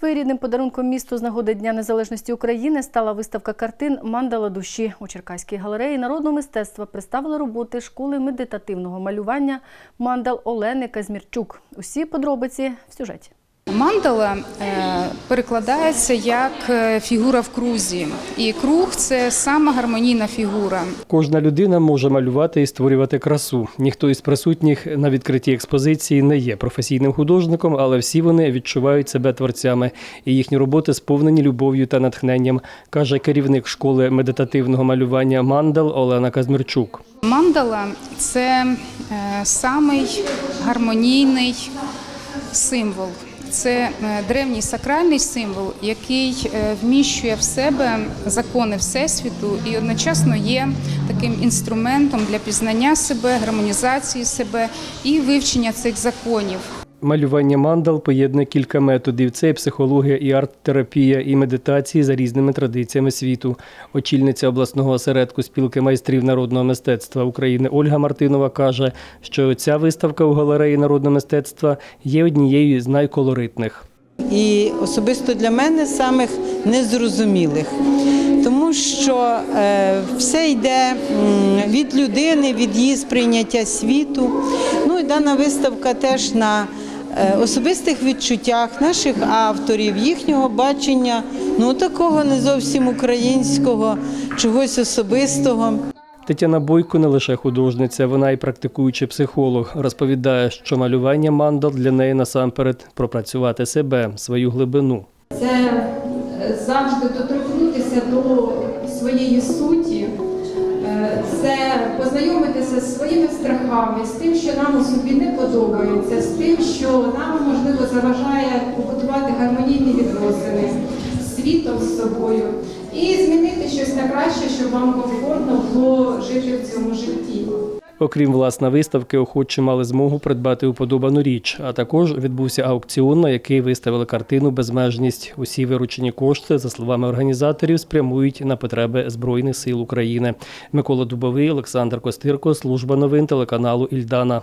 Своєрідним подарунком місту з нагоди Дня Незалежності України стала виставка картин Мандала душі у Черкаській галереї народного мистецтва представили роботи школи медитативного малювання мандал Олени Казмірчук. Усі подробиці в сюжеті. Мандала е, перекладається як е, фігура в крузі, і круг це сама гармонійна фігура. Кожна людина може малювати і створювати красу. Ніхто із присутніх на відкритій експозиції не є професійним художником, але всі вони відчувають себе творцями, і їхні роботи сповнені любов'ю та натхненням, каже керівник школи медитативного малювання мандал Олена Казмірчук. Мандала це е, самий гармонійний символ. Це е, древній сакральний символ, який е, вміщує в себе закони Всесвіту і одночасно є таким інструментом для пізнання себе, гармонізації себе і вивчення цих законів. Малювання мандал поєднує кілька методів: це і психологія, і арт-терапія, і медитації за різними традиціями світу. Очільниця обласного осередку спілки майстрів народного мистецтва України Ольга Мартинова каже, що ця виставка у галереї народного мистецтва є однією з найколоритних. і особисто для мене самих незрозумілих, тому що е, все йде від людини, від її сприйняття світу. Ну і дана виставка теж на особистих відчуттях наших авторів, їхнього бачення, ну такого не зовсім українського, чогось особистого. Тетяна Бойко не лише художниця, вона і практикуючий психолог. Розповідає, що малювання мандал для неї насамперед пропрацювати себе, свою глибину. це е, завжди доторкнутися до своєї суті, е, познайомитися з своїми страхами, з тим, що нам у собі не подобається, з тим, що нам можливо заважає побудувати гармонійні відносини з світом з собою, і змінити щось на краще, щоб вам комфортно було жити в цьому житті. Окрім власне виставки, охочі мали змогу придбати уподобану річ. А також відбувся аукціон, на який виставили картину Безмежність. Усі виручені кошти, за словами організаторів, спрямують на потреби Збройних сил України. Микола Дубовий, Олександр Костирко, служба новин телеканалу Ільдана.